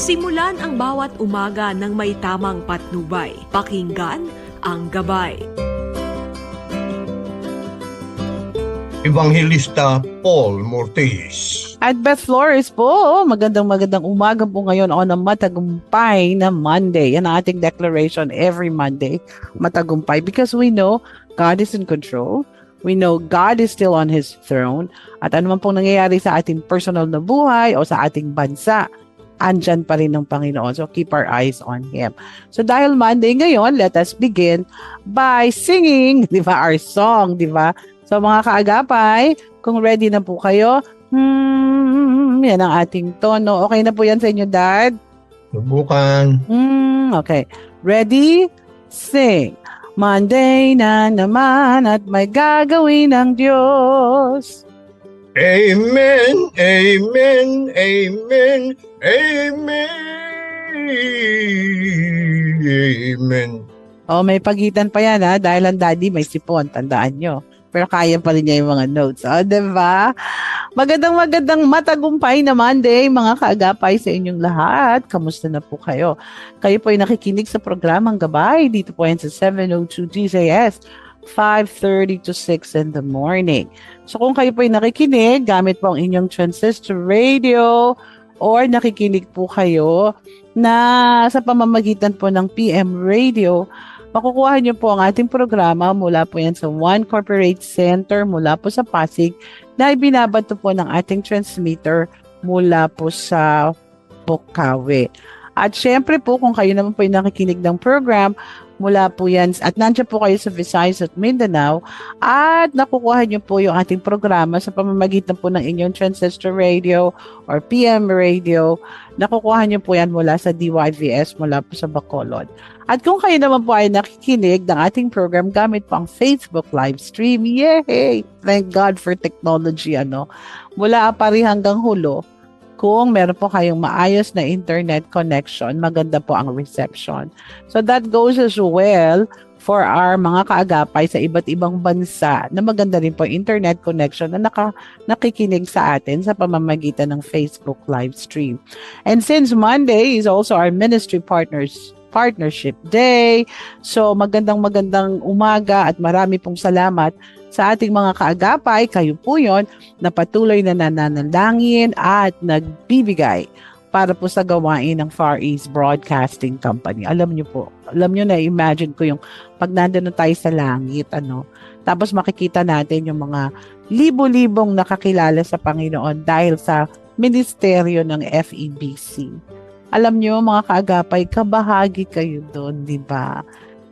Simulan ang bawat umaga ng may tamang patnubay. Pakinggan ang gabay. Evangelista Paul Mortiz. At Beth Flores po, magandang magandang umaga po ngayon on a matagumpay na Monday. Yan ang ating declaration every Monday, matagumpay. Because we know God is in control. We know God is still on His throne. At ano man pong nangyayari sa ating personal na buhay o sa ating bansa, andyan pa rin ng Panginoon. So keep our eyes on Him. So dahil Monday ngayon, let us begin by singing, di ba, our song, di ba? So mga kaagapay, kung ready na po kayo, Hmm, yan ang ating tono. Okay na po yan sa inyo, Dad? Subukan. Hmm, okay. Ready? Sing. Monday na naman at may gagawin ng Diyos. Amen, amen, amen, amen, amen. Oh, may pagitan pa yan ha, dahil ang daddy may sipon, tandaan nyo. Pero kaya pa rin niya yung mga notes. Oh, diba? Magandang magandang matagumpay na Monday, mga kaagapay sa inyong lahat. Kamusta na po kayo? Kayo po ay nakikinig sa programang Gabay. Dito po yan sa 702 GJS. 5.30 to 6 in the morning. So kung kayo po ay nakikinig, gamit po ang inyong transistor radio or nakikinig po kayo na sa pamamagitan po ng PM radio, makukuha niyo po ang ating programa mula po yan sa One Corporate Center mula po sa Pasig na ibinabato po ng ating transmitter mula po sa Bukawi. At syempre po, kung kayo naman po yung nakikinig ng program, mula po yan, at nandiyan po kayo sa Visayas at Mindanao, at nakukuha niyo po yung ating programa sa pamamagitan po ng inyong transistor radio or PM radio, nakukuha niyo po yan mula sa DYVS, mula po sa Bacolod. At kung kayo naman po ay nakikinig ng ating program gamit po ang Facebook live stream, yay! Thank God for technology, ano. Mula apari hanggang hulo, kung meron po kayong maayos na internet connection, maganda po ang reception. So that goes as well for our mga kaagapay sa iba't ibang bansa na maganda rin po internet connection na naka, nakikinig sa atin sa pamamagitan ng Facebook live stream. And since Monday is also our ministry partners Partnership Day. So magandang magandang umaga at marami pong salamat sa ating mga kaagapay. Kayo po yon na patuloy na nananalangin at nagbibigay para po sa gawain ng Far East Broadcasting Company. Alam niyo po, alam niyo na imagine ko yung pag nandun na tayo sa langit, ano, tapos makikita natin yung mga libo-libong nakakilala sa Panginoon dahil sa ministeryo ng FEBC alam nyo mga kaagapay, kabahagi kayo doon, di ba?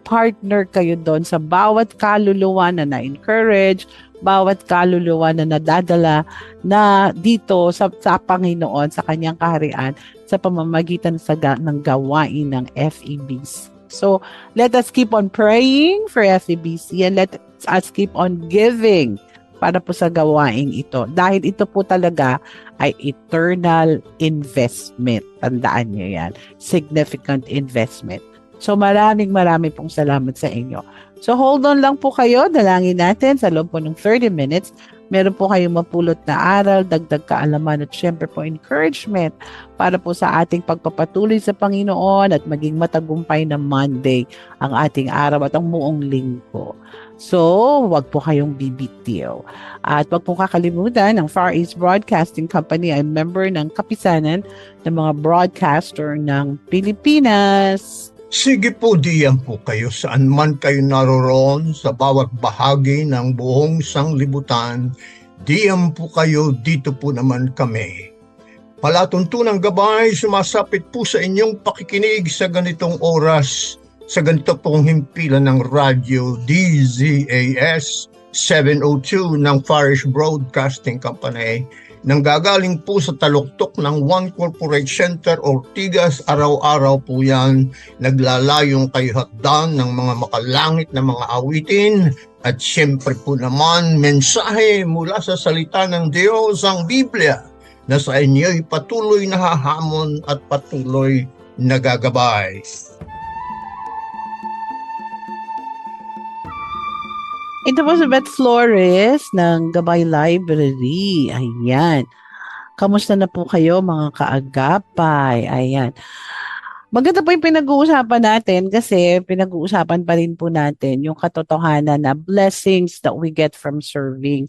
Partner kayo doon sa bawat kaluluwa na na-encourage, bawat kaluluwa na nadadala na dito sa, sa Panginoon, sa kanyang kaharian, sa pamamagitan sa ng gawain ng FEBC. So, let us keep on praying for FEBC and let us keep on giving para po sa gawaing ito. Dahil ito po talaga ay eternal investment. Tandaan niyo yan. Significant investment. So maraming maraming pong salamat sa inyo. So hold on lang po kayo. Dalangin natin sa loob po ng 30 minutes. Meron po kayong mapulot na aral, dagdag kaalaman at syempre po encouragement para po sa ating pagpapatuloy sa Panginoon at maging matagumpay na Monday ang ating araw at ang buong linggo. So, wag po kayong bibitiw. At wag po kakalimutan, ang Far East Broadcasting Company ay member ng kapisanan ng mga broadcaster ng Pilipinas. Sige po diyan po kayo saan man kayo naroroon sa bawat bahagi ng buong sanglibutan. Diyan po kayo, dito po naman kami. Palatuntunang gabay, sumasapit po sa inyong pakikinig sa ganitong oras sa ganito pong himpilan ng radyo DZAS 702 ng Farish Broadcasting Company nang gagaling po sa taluktok ng One Corporate Center Ortigas araw-araw po yan naglalayong kay hatdan ng mga makalangit na mga awitin at siyempre po naman mensahe mula sa salita ng Diyos ang Biblia na sa inyo'y patuloy na hahamon at patuloy nagagabay. Ito po si Beth Flores ng Gabay Library. Ayan. Kamusta na po kayo mga kaagapay? Ayan. Maganda po yung pinag-uusapan natin kasi pinag-uusapan pa rin po natin yung katotohanan na blessings that we get from serving.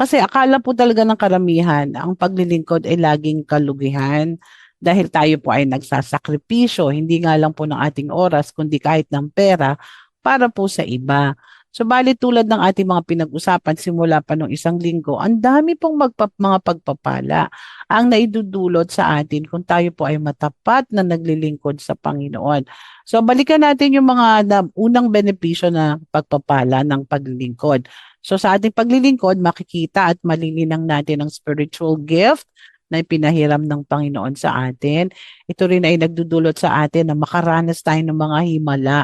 Kasi akala po talaga ng karamihan, ang paglilingkod ay laging kalugihan dahil tayo po ay nagsasakripisyo, hindi nga lang po ng ating oras, kundi kahit ng pera para po sa iba. So bali tulad ng ating mga pinag-usapan simula pa nung isang linggo, ang dami pong magpa- mga pagpapala ang naidudulot sa atin kung tayo po ay matapat na naglilingkod sa Panginoon. So balikan natin yung mga na, unang benepisyo na pagpapala ng paglilingkod. So sa ating paglilingkod, makikita at malilinang natin ang spiritual gift na ipinahiram ng Panginoon sa atin. Ito rin ay nagdudulot sa atin na makaranas tayo ng mga himala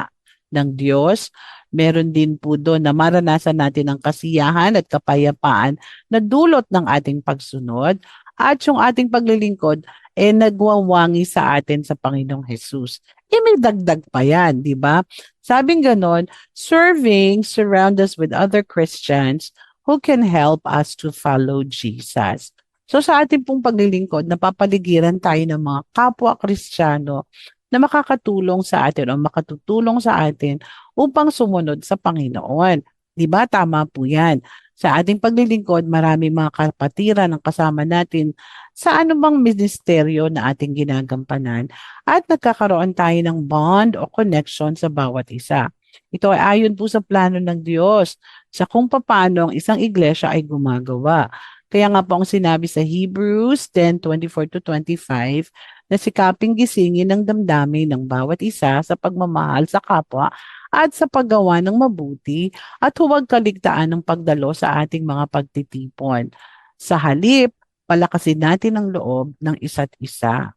ng Diyos. Meron din po doon na maranasan natin ang kasiyahan at kapayapaan na dulot ng ating pagsunod at yung ating paglilingkod eh nagwawangi sa atin sa Panginoong Jesus. Eh may dagdag pa yan, di ba? Sabing ganon, serving surround us with other Christians who can help us to follow Jesus. So sa ating pong paglilingkod, napapaligiran tayo ng mga kapwa Kristiyano na makakatulong sa atin o makatutulong sa atin upang sumunod sa Panginoon. Di ba? Tama po yan. Sa ating paglilingkod, marami mga kapatiran ang kasama natin sa anumang ministeryo na ating ginagampanan at nagkakaroon tayo ng bond o connection sa bawat isa. Ito ay ayon po sa plano ng Diyos sa kung paano ang isang iglesia ay gumagawa. Kaya nga po ang sinabi sa Hebrews 10:24 to 25 na sikaping gisingin ng damdamin ng bawat isa sa pagmamahal sa kapwa at sa paggawa ng mabuti at huwag kaligtaan ng pagdalo sa ating mga pagtitipon. Sa halip, palakasin natin ang loob ng isa't isa.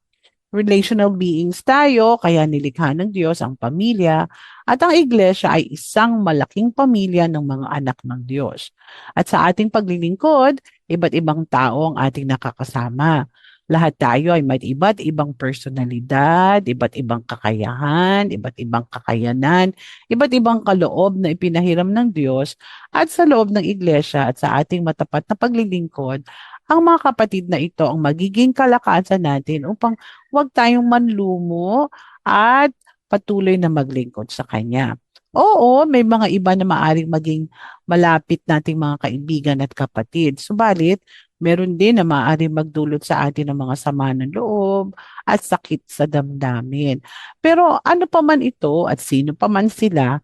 Relational beings tayo, kaya nilikha ng Diyos ang pamilya at ang iglesia ay isang malaking pamilya ng mga anak ng Diyos. At sa ating paglilingkod, iba't ibang tao ang ating nakakasama. Lahat tayo ay may iba't ibang personalidad, iba't ibang kakayahan, iba't ibang kakayanan, iba't ibang kaloob na ipinahiram ng Diyos at sa loob ng iglesia at sa ating matapat na paglilingkod, ang mga kapatid na ito ang magiging kalakasan natin upang huwag tayong manlumo at patuloy na maglingkod sa Kanya. Oo, may mga iba na maaring maging malapit nating mga kaibigan at kapatid. Subalit, meron din na maaaring magdulot sa atin ng mga sama ng loob at sakit sa damdamin. Pero ano pa man ito at sino pa man sila,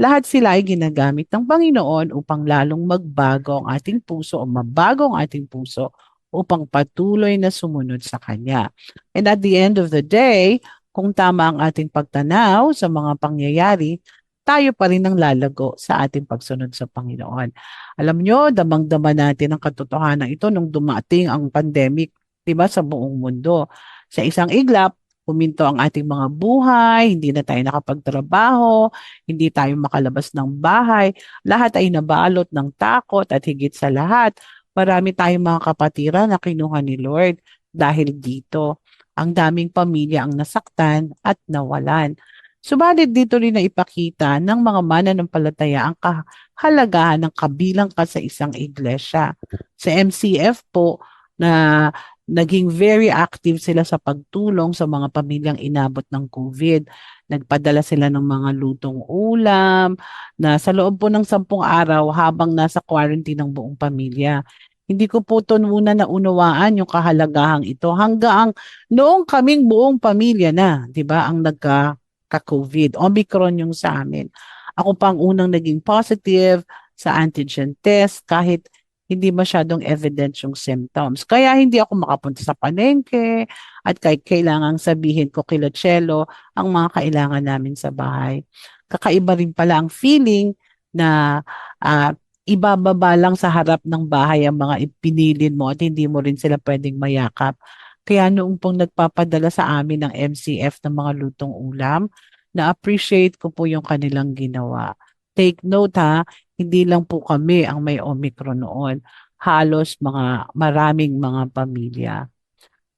lahat sila ay ginagamit ng Panginoon upang lalong magbago ang ating puso o mabago ang ating puso upang patuloy na sumunod sa Kanya. And at the end of the day, kung tama ang ating pagtanaw sa mga pangyayari, tayo pa rin ang lalago sa ating pagsunod sa Panginoon. Alam nyo, damang-dama natin ang katotohanan ito nung dumating ang pandemic, di ba, sa buong mundo. Sa isang iglap, Puminto ang ating mga buhay, hindi na tayo nakapagtrabaho, hindi tayo makalabas ng bahay. Lahat ay nabalot ng takot at higit sa lahat, marami tayong mga kapatiran na kinuha ni Lord dahil dito. Ang daming pamilya ang nasaktan at nawalan. Subalit dito rin na ipakita ng mga mananampalataya ang kahalagahan ng kabilang ka sa isang iglesia. Sa MCF po na naging very active sila sa pagtulong sa mga pamilyang inabot ng COVID. Nagpadala sila ng mga lutong ulam na sa loob po ng sampung araw habang nasa quarantine ng buong pamilya. Hindi ko po ito muna naunawaan yung kahalagahang ito hanggang noong kaming buong pamilya na, di ba, ang nagka-COVID. Omicron yung sa amin. Ako pang unang naging positive sa antigen test kahit hindi masyadong evident yung symptoms. Kaya hindi ako makapunta sa palengke at kay kailangang sabihin ko kila Chelo ang mga kailangan namin sa bahay. Kakaiba rin pala ang feeling na uh, ibababa lang sa harap ng bahay ang mga ipinilin mo at hindi mo rin sila pwedeng mayakap. Kaya noong pong nagpapadala sa amin ng MCF ng mga lutong ulam, na-appreciate ko po yung kanilang ginawa. Take note ha, hindi lang po kami ang may Omicron noon. Halos mga maraming mga pamilya.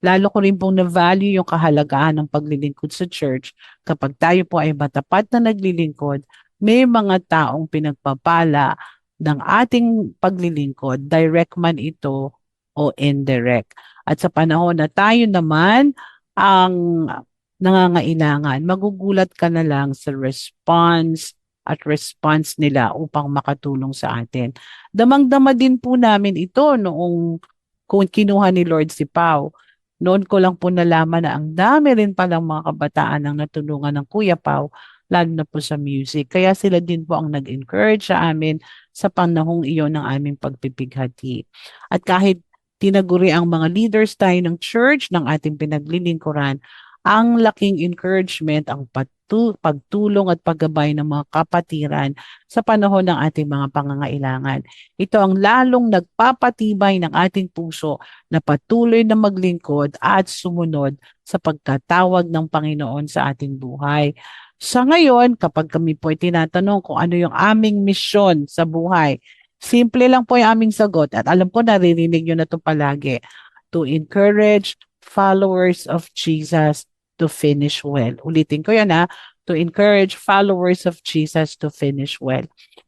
Lalo ko rin pong na-value yung kahalagahan ng paglilingkod sa church. Kapag tayo po ay matapat na naglilingkod, may mga taong pinagpapala ng ating paglilingkod, direct man ito o indirect. At sa panahon na tayo naman ang nangangailangan, magugulat ka na lang sa response at response nila upang makatulong sa atin. Damang-dama din po namin ito noong kinuha ni Lord si Pau. Noon ko lang po nalaman na ang dami rin palang mga kabataan ang natulungan ng Kuya Pau, lalo na po sa music. Kaya sila din po ang nag-encourage sa amin sa panahong iyon ng aming pagpipighati. At kahit tinaguri ang mga leaders tayo ng church, ng ating pinaglilingkuran, ang laking encouragement, ang patu- pagtulong at paggabay ng mga kapatiran sa panahon ng ating mga pangangailangan. Ito ang lalong nagpapatibay ng ating puso na patuloy na maglingkod at sumunod sa pagkatawag ng Panginoon sa ating buhay. Sa ngayon, kapag kami po ay tinatanong kung ano yung aming misyon sa buhay, simple lang po yung aming sagot at alam ko naririnig nyo na ito palagi. To encourage followers of Jesus to finish well. Ulitin ko yan ha. To encourage followers of Jesus to finish well.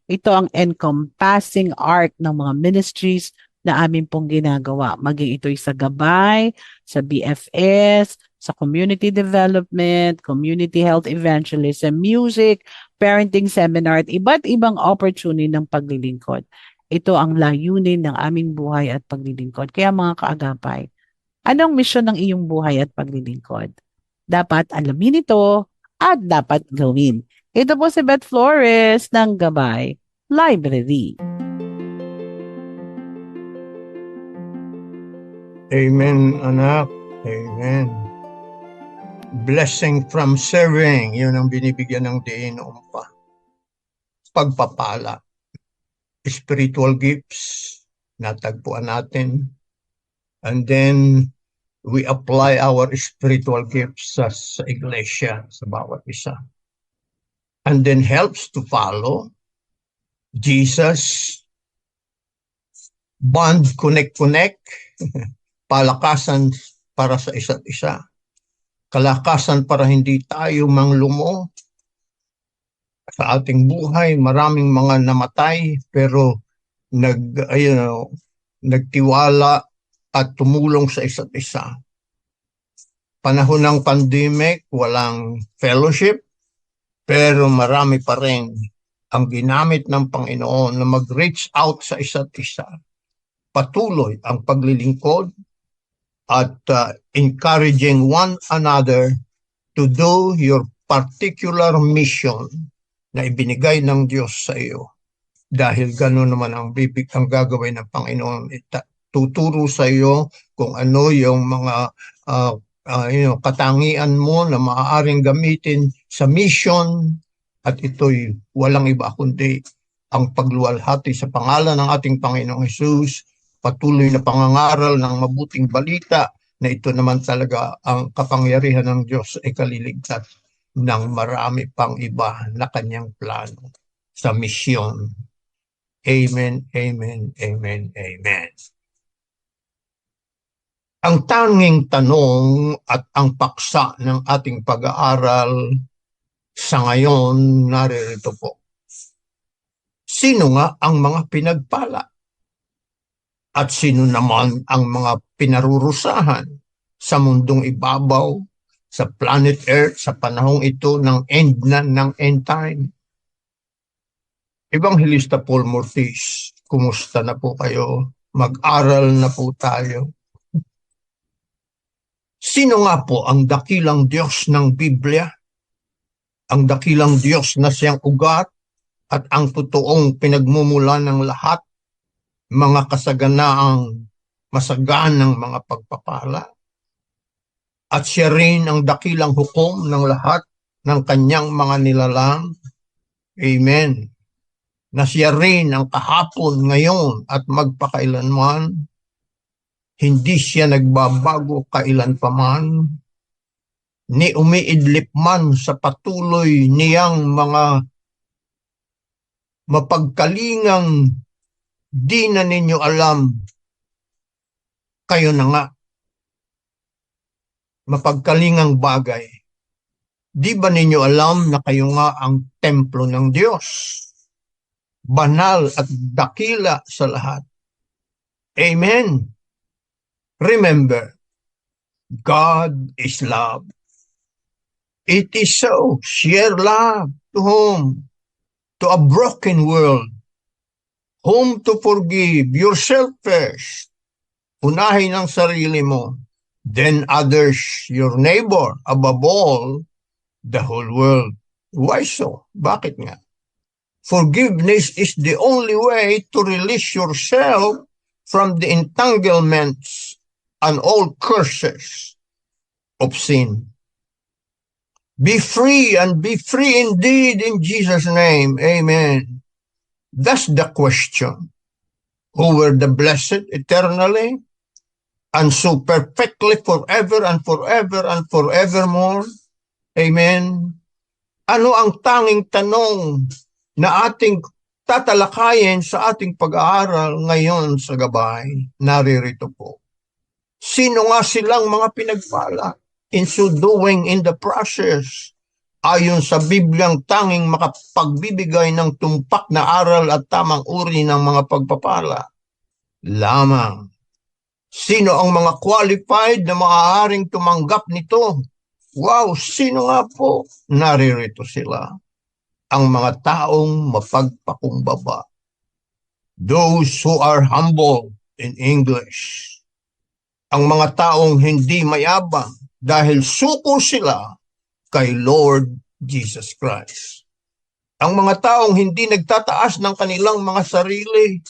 Ito ang encompassing arc ng mga ministries na amin pong ginagawa. Maging ito'y sa gabay, sa BFS, sa community development, community health evangelism, music, parenting seminar, at iba't ibang opportunity ng paglilingkod. Ito ang layunin ng aming buhay at paglilingkod. Kaya mga kaagapay, anong misyon ng iyong buhay at paglilingkod? Dapat alamin ito at dapat gawin. Ito po si Beth Flores ng Gabay Library. Amen, anak. Amen. Blessing from serving, yun ang binibigyan ng diin noon pa. Pagpapala. Spiritual gifts, natagpuan natin. And then, we apply our spiritual gifts sa, sa iglesia, sa bawat isa. And then helps to follow Jesus, bond, connect, connect, palakasan para sa isa't isa. Kalakasan para hindi tayo manglumo sa ating buhay. Maraming mga namatay pero nag ayun, nagtiwala at tumulong sa isa't isa. Panahon ng pandemic, walang fellowship, pero marami pa rin ang ginamit ng Panginoon na mag-reach out sa isa't isa. Patuloy ang paglilingkod at uh, encouraging one another to do your particular mission na ibinigay ng Diyos sa iyo. Dahil gano'n naman ang bibig ang gagawin ng Panginoon. Ita, tuturo sa iyo kung ano yung mga uh, uh, you know, katangian mo na maaaring gamitin sa mission at ito'y walang iba kundi ang pagluwalhati sa pangalan ng ating Panginoong Hesus patuloy na pangangaral ng mabuting balita na ito naman talaga ang kapangyarihan ng Diyos ay kaliligtas ng marami pang iba na kanyang plano sa misyon. Amen, amen, amen, amen. Ang tanging tanong at ang paksa ng ating pag-aaral sa ngayon naririto po. Sino nga ang mga pinagpala? At sino naman ang mga pinarurusahan sa mundong ibabaw, sa planet Earth, sa panahong ito ng end na ng end time? Evangelista Paul Mortis, kumusta na po kayo? Mag-aral na po tayo. Sino nga po ang dakilang Diyos ng Biblia? Ang dakilang Diyos na siyang ugat at ang totoong pinagmumula ng lahat mga kasaganaang masaganang mga pagpapala. At siya rin ang dakilang hukom ng lahat ng kanyang mga nilalang. Amen. Na siya rin ang kahapon, ngayon at magpakailanman. Hindi siya nagbabago kailan paman. Ni umiidlip man sa patuloy niyang mga mapagkalingang di na ninyo alam, kayo na nga, mapagkalingang bagay. Di ba ninyo alam na kayo nga ang templo ng Diyos? Banal at dakila sa lahat. Amen. Remember, God is love. It is so. Share love to whom? To a broken world. Whom to forgive? Yourself first. Unahin ang sarili mo. Then others, your neighbor. Above all, the whole world. Why so? Bakit nga? Forgiveness is the only way to release yourself from the entanglements and all curses of sin. Be free and be free indeed in Jesus' name. Amen. That's the question. Who were the blessed eternally and so perfectly forever and forever and forevermore? Amen. Ano ang tanging tanong na ating tatalakayin sa ating pag-aaral ngayon sa gabay? Naririto po. Sino nga silang mga pinagpala? In so doing in the process, ayon sa Bibliang tanging makapagbibigay ng tumpak na aral at tamang uri ng mga pagpapala. Lamang. Sino ang mga qualified na maaaring tumanggap nito? Wow, sino nga po? Naririto sila. Ang mga taong mapagpakumbaba. Those who are humble in English. Ang mga taong hindi mayabang dahil suko sila kay Lord Jesus Christ. Ang mga taong hindi nagtataas ng kanilang mga sarili.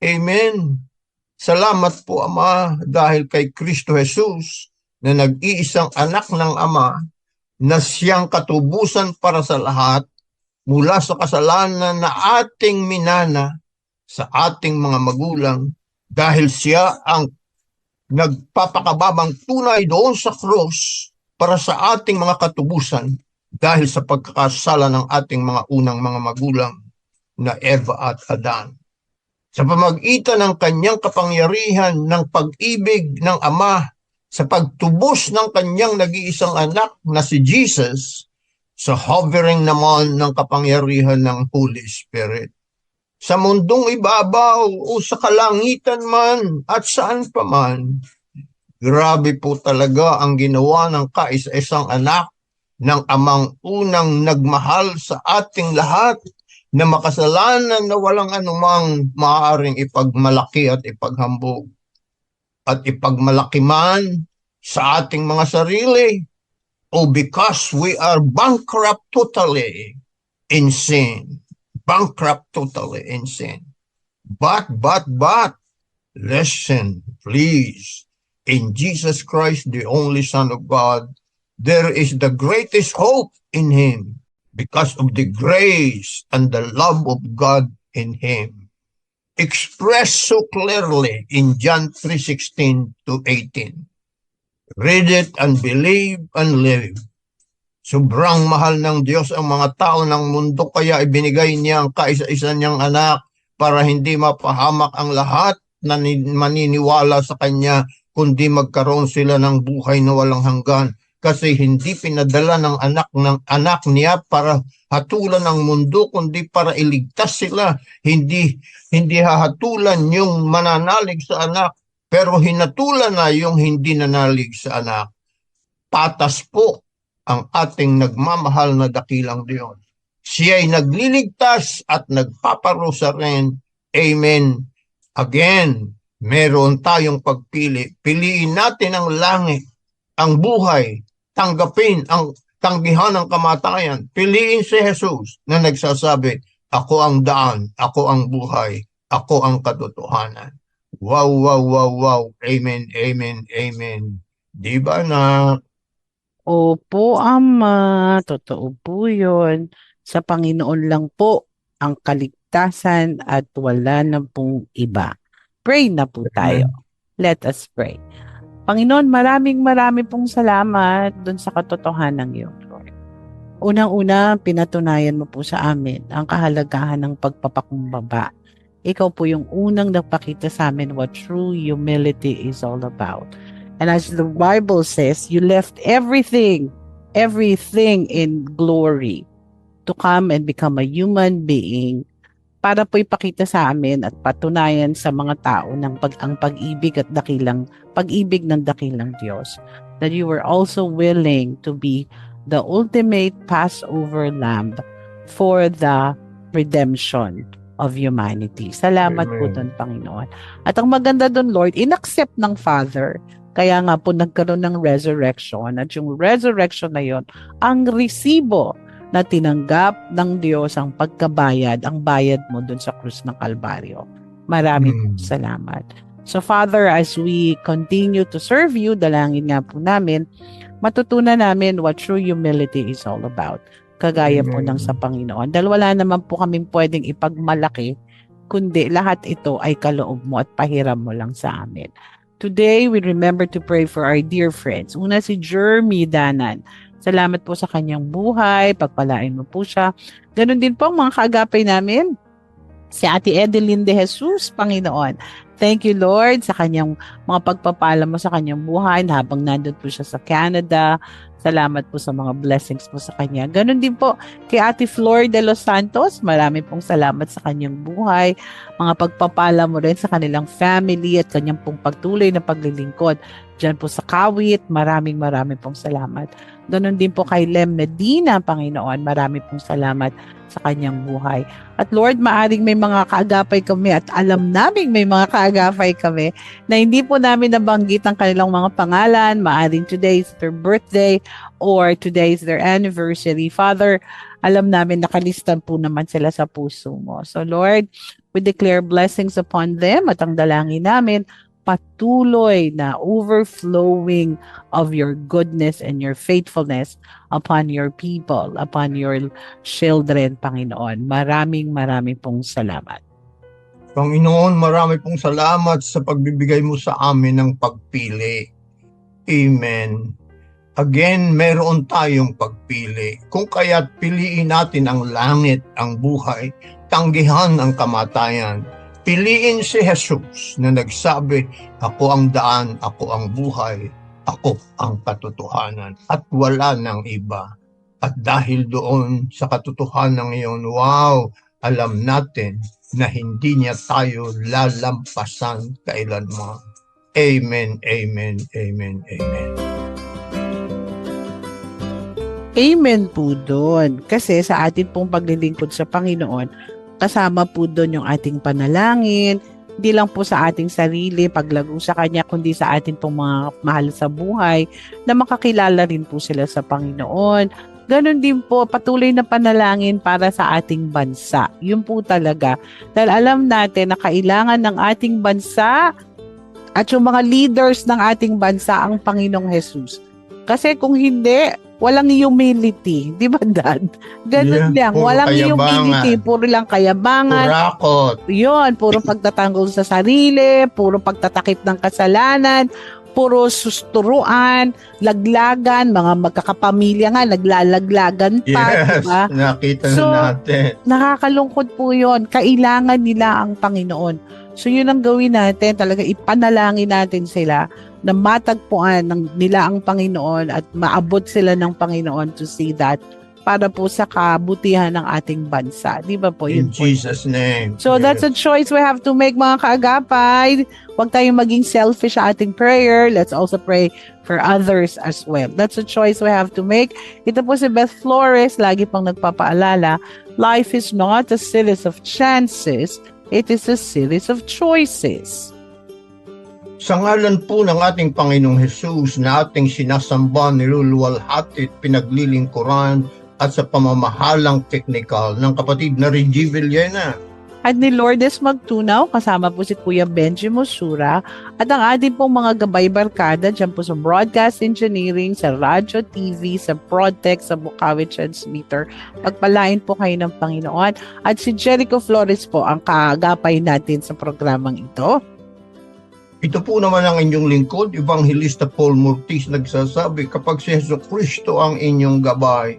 Amen. Salamat po Ama dahil kay Kristo Jesus na nag-iisang anak ng Ama na siyang katubusan para sa lahat mula sa kasalanan na ating minana sa ating mga magulang dahil siya ang nagpapakababang tunay doon sa krus para sa ating mga katubusan dahil sa pagkakasala ng ating mga unang mga magulang na Eva at Adan. Sa pamagitan ng kanyang kapangyarihan ng pag-ibig ng Ama sa pagtubos ng kanyang nag-iisang anak na si Jesus sa hovering naman ng kapangyarihan ng Holy Spirit. Sa mundong ibabaw o sa kalangitan man at saan pa man, grabe po talaga ang ginawa ng kaisa-isang anak ng amang unang nagmahal sa ating lahat na makasalanan na walang anumang maaaring ipagmalaki at ipaghambog at ipagmalaki man sa ating mga sarili o because we are bankrupt totally in sin. Bankrupt totally in sin. But, but, but, listen, please. In Jesus Christ, the only Son of God, there is the greatest hope in Him because of the grace and the love of God in Him. Expressed so clearly in John 3:16 to 18. Read it and believe and live. Sobrang mahal ng Diyos ang mga tao ng mundo kaya ibinigay niya ang kaisa-isa niyang anak para hindi mapahamak ang lahat na ni- maniniwala sa Kanya kundi magkaroon sila ng buhay na walang hanggan kasi hindi pinadala ng anak ng anak niya para hatulan ng mundo kundi para iligtas sila hindi hindi hahatulan yung mananalig sa anak pero hinatulan na yung hindi nanalig sa anak patas po ang ating nagmamahal na dakilang Diyos. Siya ay nagliligtas at nagpaparusa rin. Amen. Again, meron tayong pagpili. Piliin natin ang langit, ang buhay, tanggapin ang tanggihan ng kamatayan. Piliin si Jesus na nagsasabi, ako ang daan, ako ang buhay, ako ang katotohanan. Wow, wow, wow, wow. Amen, amen, amen. Di ba na Opo, Ama. Totoo po yun. Sa Panginoon lang po ang kaligtasan at wala na pong iba. Pray na po tayo. Let us pray. Panginoon, maraming maraming pong salamat dun sa katotohanan ng iyong Lord. Unang-una, pinatunayan mo po sa amin ang kahalagahan ng pagpapakumbaba. Ikaw po yung unang nagpakita sa amin what true humility is all about. And as the Bible says, you left everything, everything in glory to come and become a human being para po ipakita sa amin at patunayan sa mga tao ng pag ang pag-ibig at dakilang pag-ibig ng dakilang Diyos that you were also willing to be the ultimate Passover lamb for the redemption of humanity. Salamat po Amen. doon, Panginoon. At ang maganda doon, Lord, inaccept ng Father. Kaya nga po nagkaroon ng resurrection. At yung resurrection na yon, ang resibo na tinanggap ng Diyos ang pagkabayad, ang bayad mo doon sa krus ng Kalbaryo. Maraming Mm. po salamat. So Father, as we continue to serve you, dalangin nga po namin, matutunan namin what true humility is all about. Kagaya po Amen. ng sa Panginoon. Dahil wala naman po kaming pwedeng ipagmalaki, kundi lahat ito ay kaloob mo at pahiram mo lang sa amin. Today, we remember to pray for our dear friends. Una si Jeremy Danan. Salamat po sa kanyang buhay. Pagpalain mo po siya. Ganon din po ang mga kaagapay namin. Si Ate Edeline de Jesus, Panginoon. Thank you, Lord, sa kanyang mga pagpapala mo sa kanyang buhay habang nandun po siya sa Canada. Salamat po sa mga blessings mo sa kanya. Ganon din po kay Ate Flor de Los Santos. Marami pong salamat sa kanyang buhay. Mga pagpapala mo rin sa kanilang family at kanyang pong pagtuloy na paglilingkod. Diyan po sa Kawit, maraming maraming pong salamat. Ganon din po kay Lem Medina, Panginoon. Marami pong salamat sa kanyang buhay. At Lord, maaring may mga kaagapay kami at alam naming may mga kaagapay kami na hindi po namin nabanggit ang kanilang mga pangalan. Maaring today is their birthday or today is their anniversary. Father, alam namin nakalistan po naman sila sa puso mo. So Lord, we declare blessings upon them at ang dalangin namin, patuloy na overflowing of your goodness and your faithfulness upon your people, upon your children, Panginoon. Maraming maraming pong salamat. Panginoon, marami pong salamat sa pagbibigay mo sa amin ng pagpili. Amen. Again, meron tayong pagpili. Kung kaya't piliin natin ang langit, ang buhay, tanggihan ang kamatayan. Piliin si Jesus na nagsabi, Ako ang daan, ako ang buhay, ako ang katotohanan, at wala ng iba. At dahil doon sa katotohanan iyon, wow, alam natin na hindi niya tayo lalampasan kailanman. Amen, amen, amen, amen. Amen po doon. Kasi sa atin pong paglilingkod sa Panginoon, kasama po doon yung ating panalangin, hindi lang po sa ating sarili, paglago sa Kanya, kundi sa atin pong mga mahal sa buhay, na makakilala rin po sila sa Panginoon. Ganon din po, patuloy na panalangin para sa ating bansa. Yun po talaga. Dahil alam natin na kailangan ng ating bansa at yung mga leaders ng ating bansa ang Panginoong Jesus. Kasi kung hindi, walang humility. Di ba, Dad? Ganun Yeah, lang. Walang kayabangan. humility. Puro lang kayabangan. Kurakot. Yun, puro pagtatanggol sa sarili, puro pagtatakip ng kasalanan, puro susturuan, laglagan, mga magkakapamilya nga, naglalaglagan pa, di Yes, ba? nakita So, na natin. Nakakalungkot po yun. Kailangan nila ang Panginoon. So yun ang gawin natin, talaga ipanalangin natin sila na matagpuan ng nila ang Panginoon at maabot sila ng Panginoon to see that para po sa kabutihan ng ating bansa. Di ba po? In Yun po. Jesus' name. So that's a choice we have to make mga kaagapay. Huwag tayong maging selfish sa ating prayer. Let's also pray for others as well. That's a choice we have to make. Ito po si Beth Flores, lagi pang nagpapaalala, life is not a series of chances, it is a series of choices. Sa ngalan po ng ating Panginoong Jesus na ating sinasamba, niluluwalhati at pinaglilingkuran at sa pamamahalang teknikal ng kapatid na Reggie Villena. At ni Lourdes Magtunaw, kasama po si Kuya Benji Mosura at ang ating pong mga gabay barkada dyan po sa broadcast engineering, sa radio, TV, sa Protec, sa Bukawi Transmitter. Pagpalain po kayo ng Panginoon. At si Jericho Flores po ang kaagapay natin sa programang ito. Ito po naman ang inyong lingkod, Evangelista Paul Murtis nagsasabi, kapag si Yeso Kristo ang inyong gabay,